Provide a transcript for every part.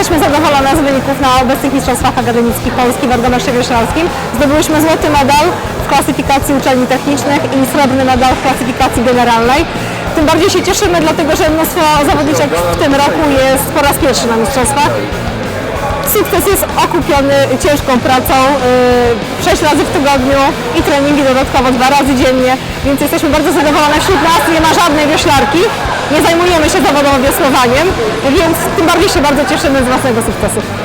jesteśmy zadowolone z wyników na obecnych mistrzostwach akademickich Polski w Argonosze Wieślawskim. Zdobyłyśmy złoty medal w klasyfikacji uczelni technicznych i srebrny medal w klasyfikacji generalnej. Tym bardziej się cieszymy, dlatego że mnóstwo zawodniczek w tym roku jest po raz pierwszy na mistrzostwach. Sukces jest okupiony ciężką pracą, yy, 6 razy w tygodniu i treningi dodatkowo dwa razy dziennie, więc jesteśmy bardzo zadowolone. Wśród nas nie ma żadnej wioślarki, nie zajmujemy się zawodowo wiosłowaniem, więc tym bardziej się bardzo cieszymy z własnego sukcesu.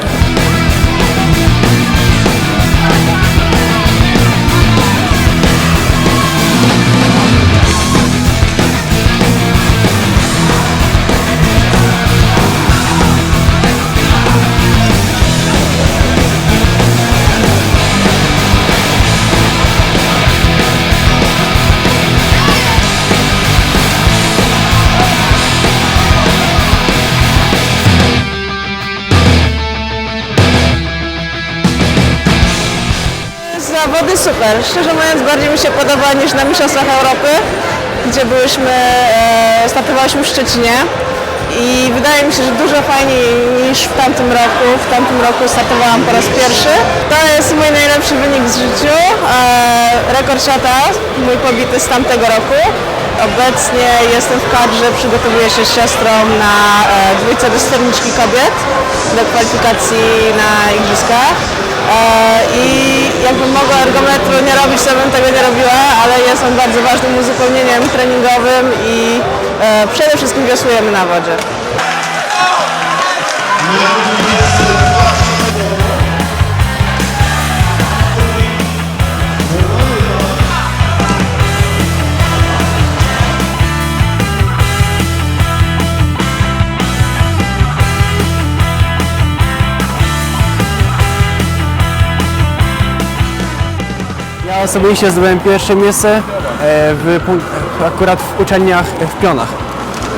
Zawody super. Szczerze mówiąc bardziej mi się podoba niż na Mistrzostwach Europy, gdzie byłyśmy, e, startowałyśmy w Szczecinie. I wydaje mi się, że dużo fajniej niż w tamtym roku. W tamtym roku startowałam po raz pierwszy. To jest mój najlepszy wynik w życiu. E, rekord świata, mój pobity z tamtego roku. Obecnie jestem w kadrze, przygotowuję się z siostrą na e, dwójce dysterniczki kobiet do kwalifikacji na igrzyskach. E, I jakbym mogła ergometru nie robić, to bym tego nie robiła, ale jest on bardzo ważnym uzupełnieniem treningowym i e, przede wszystkim wiosłujemy na wodzie. Ja osobiście zdobyłem pierwsze miejsce e, w, akurat w uczelniach w Pionach,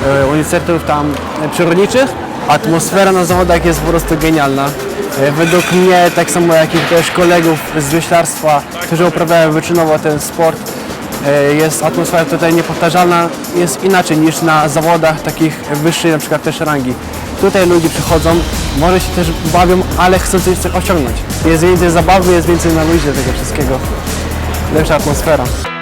e, uniwersytetów tam e, przyrodniczych. Atmosfera na zawodach jest po prostu genialna. E, Według mnie, tak samo jak i też kolegów z wioślarstwa, którzy uprawiają wyczynowo ten sport, e, jest atmosfera tutaj niepowtarzalna, jest inaczej niż na zawodach takich wyższej na przykład też rangi. Tutaj ludzie przychodzą, może się też bawią, ale chcą coś osiągnąć. Jest więcej zabawy, jest więcej na luzie tego wszystkiego lepsza atmosfera.